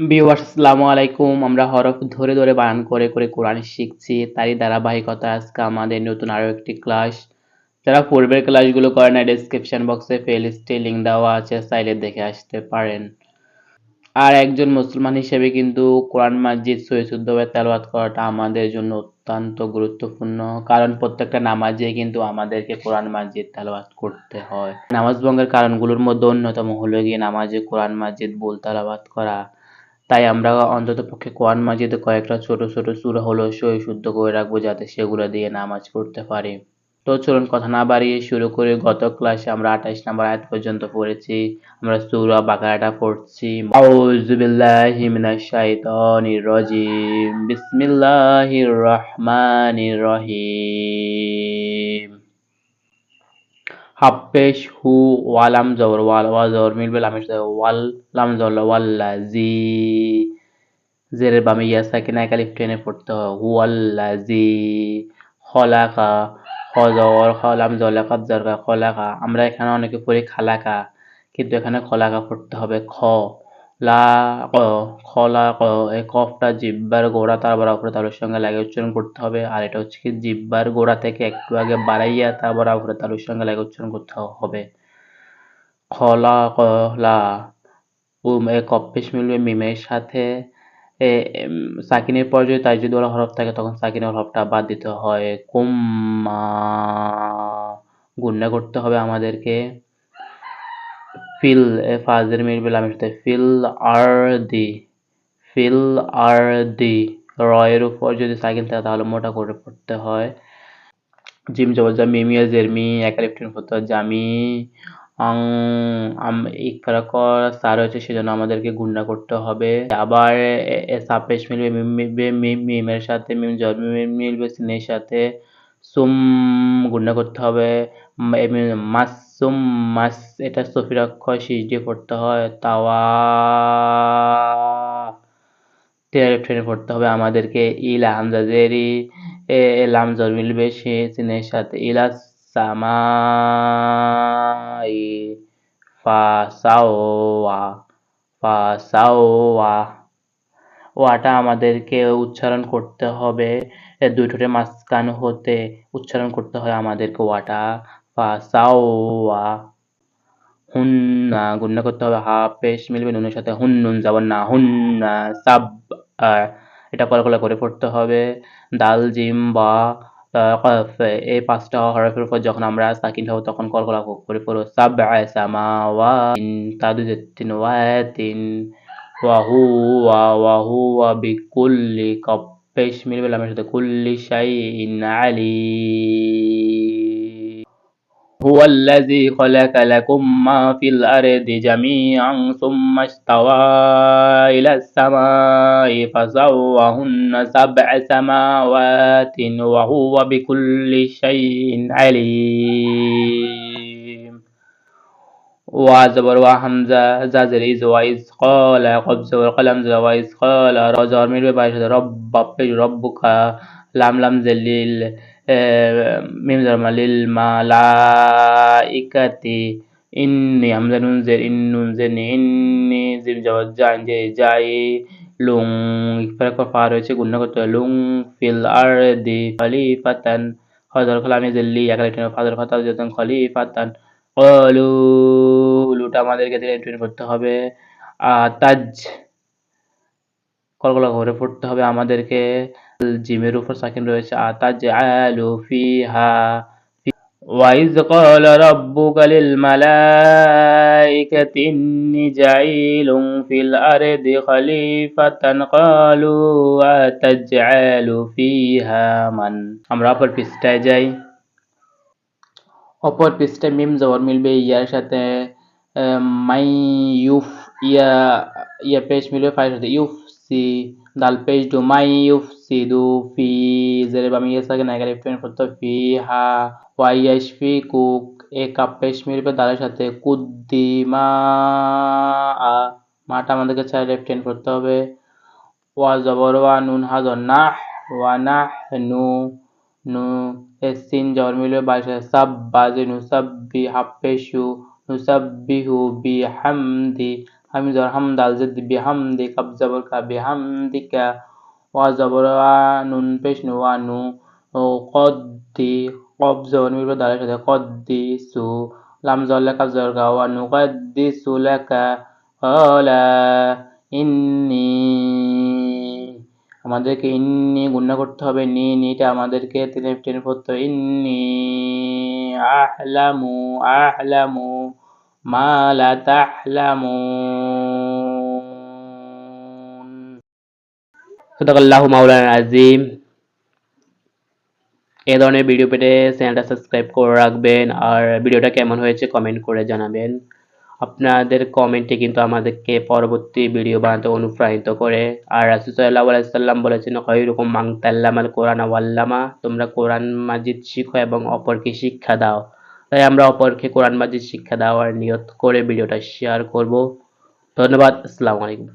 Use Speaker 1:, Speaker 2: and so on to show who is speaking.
Speaker 1: Viewers আসসালামু আলাইকুম। আমরা হরফ ধরে ধরে বানান করে করে কোরআন শিখছি। তারই ধারাবাহিকতা আজকে আমাদের নতুন আরও একটি ক্লাস যারা পূর্বের ক্লাসগুলো করে না ডেসক্রিপশন বক্সে প্লেলিস্টে লিঙ্ক দেওয়া আছে, চাইলে দেখে আসতে পারেন। আর একজন মুসলমান হিসেবে কিন্তু কোরআন মাজিদ সৈশুদ্ধভাবে তেলাওয়াত করাটা আমাদের জন্য অত্যন্ত গুরুত্বপূর্ণ। কারণ প্রত্যেকটা নামাজে কিন্তু আমাদেরকে কোরআন মাজিদ তেলাওয়াত করতে হয়। নামাজ ভঙ্গের কারণগুলোর মধ্যে অন্যতম হলো গিয়ে নামাজে কোরআন মাজিদ বল তেলাওয়াত করা। তাই আমরা অন্তত পক্ষে কোরআন মাজিদে কয়েকটা ছোট ছোট সূরা হলো সই শুদ্ধ করে রাখব যাতে সেগুলো দিয়ে নামাজ পড়তে পারি। তো চলুন কথা না বাড়িয়ে শুরু করে। গত ক্লাসে আমরা আঠাইশ নাম্বার আয়াত পর্যন্ত পড়েছি। আমরা সূরা বাকারাটা পড়ছি। আউযু বিল্লাহি মিনাশ শাইতানির রাজিম। বিসমিল্লাহির রহমানির রহিম। হাফেশ হু ওয়ালাম জবর ওয়াল ওয়া জবর মিলবে সাথে ওয়াল লাম জবর ওয়াল্লা জি জেরের বামে ইয়া সাকিনা একালিফ টেনে পড়তে হয় হুয়াল্লা জি খলাকা খ জবর খ লাম জবর কাব জরকা খলাকা আমরা এখানে অনেকে পড়ি খালাকা কিন্তু এখানে খলাকা পড়তে হবে খ। লা ক এই কফটা জিব্বার গোড়া তারপর উপরে তালুর সঙ্গে লাগে উচ্চারণ করতে হবে। আর এটা হচ্ছে কি, জিব্বার গোড়া থেকে একটু আগে বাড়াইয়া তারপর উপরে তালুর সঙ্গে লাগে উচ্চারণ করতে হবে। খলা ক লা উম, এ কপ্পেশ মিলবে মিমের সাথে। সাকিনের পর যদি তাই যদি ওরা হরফ থাকে, তখন সাকিনের হরফটা বাদ দিতে হয়। কুম্মা গুন্না করতে হবে আমাদেরকে। ফিল ফাজের মিলবে লামের সাথে ফিল আর দি, ফিল আর দি, রয়ের উপর যদি সাইকেল থাকে তাহলে মোটা করে পড়তে হয়। জিম জবজা মিমিয়া জেরমি একালিফটিন পড়তে জামি ইকফারা কর, সার হয়েছে সেজন্য আমাদেরকে গুন্না করতে হবে। আবার সাপেশ মিলবে মিমের সাথে মিম জল মিলবে সিনের সাথে, সুম গুন্না করতে হবে। মাস মাস, এটা সফির অক্ষর শীষ দিয়ে পড়তে হয়। তাওয়া টেয়ারে ট্রেনে পড়তে হবে আমাদেরকে। ইলা হামজাজেরি, এ লাম জল মিলবে সে সিনের সাথে। ইলা সামাই ফাসাওয়া ফাসাওয়া। ওয়াটা আমাদেরকে উচ্চারণ করতে হবে। দুই ঠোঁটের মাঝখান হতে উচ্চারণ করতে হয় আমাদেরকে ওয়াটা। ফাসাওয়া হুন্না গুন্না করতে হবে হা পেশ মিলবে নুনের সাথে না হুন্না সাব এটা করে পড়তে হবে দাল জিম বা এই পাঁচটা হরফের উপর যখন আমরা সাকিন হব তখন কলকলা করে পড়ো সাব বিকুল্লি মিলবে সাথে কুল্লি শাইইন আলিম هو الذي خلق لكم ما في الأرض جميعا ثم استوى إلى السماء فسواهن سبع سماوات وهو بكل شيء عليم. وزبر وحمزة إذ وإذ قال قبز والقلم وإذ قال رجع من رب ربك لم لم زليل মিম লিল মালাইকাতি ইন্নি হামজা জের ইন জের নি জিম জবাব জান যে যাই লুং ইফার পা রয়েছে গুণনা করতে লুং ফিল আর দি খলিফাতান হজর খলামি জেল্লি একালে টেনে ফাদর ফাতাল যেতেন খলিফাতান কলু লুটা আমাদেরকে দিলে করতে হবে তাজ কলকলা করে পড়তে হবে আমাদেরকে জিমের উপর সাকিন রয়েছে আতাজআলু ফিহা وإذ قال ربك للملائكة إني جعيل في الأرض خليفة قالوا أتجعل فيها من আমরা অপর পৃষ্ঠায় যাই অপর পৃষ্ঠায় মিম জবর মিলবে ইয়ার সাথে মাই ইউফ ইয়া ইয়া পেশ মিলবে ফাইর সাথে ইউফ সি দাল পেশ ডু মাই ইউফ সিদু ফি জেরে বামি ইয়েসাকে নাইগার ইফটেন করতে ফি হা ওয়াই ফি কুক এ কাপ পেশ মিলবে দালের সাথে কুদ্দিমা আ মাটা আমাদেরকে চাই লেফট হ্যান্ড করতে হবে ওয়া জবর ওয়া নুন হাজর নাহ ওয়া নাহ নু নু এসিন জবর মিলবে বাইশ সাব বাজে নু সাব্বি হাফেশু নু বি হামদি হাম বিহামদি কাব জবর কা বিহামদিকা ওয়া জবর নুন পেশ নু ওয়া নু কদ্দি কব জবর মিরব দালের সাথে কদ্দি সু লাম জবর লেখা জবর কা ওয়া নু কদ্দি সু লেখা কলা ইন্নি আমাদেরকে ইন্নি গুণনা করতে হবে, নি, নিটা আমাদেরকে টেনে টেনে পড়তে ইন্নি আহলামু আহলামু মাওলানা আজিম। এ ধরনের ভিডিও পেতে চ্যানেলটা সাবস্ক্রাইব করে রাখবেন আর ভিডিওটা কেমন হয়েছে কমেন্ট করে জানাবেন। আপনাদের কমেন্টে কিন্তু আমাদেরকে পরবর্তী ভিডিও বানাতে অনুপ্রাণিত করে। আর রাসুসাল্লাহ বলেছেন রকম মাংতাল্লাম আল কোরআন তোমরা কোরআন মাজিদ শিখো এবং অপরকে শিক্ষা দাও। তাই আমরা অপরকে কোরআন মাজিদ শিক্ষা দেওয়ার নিয়ত করে ভিডিওটা শেয়ার করব। ধন্যবাদ, আসসালামু আলাইকুম।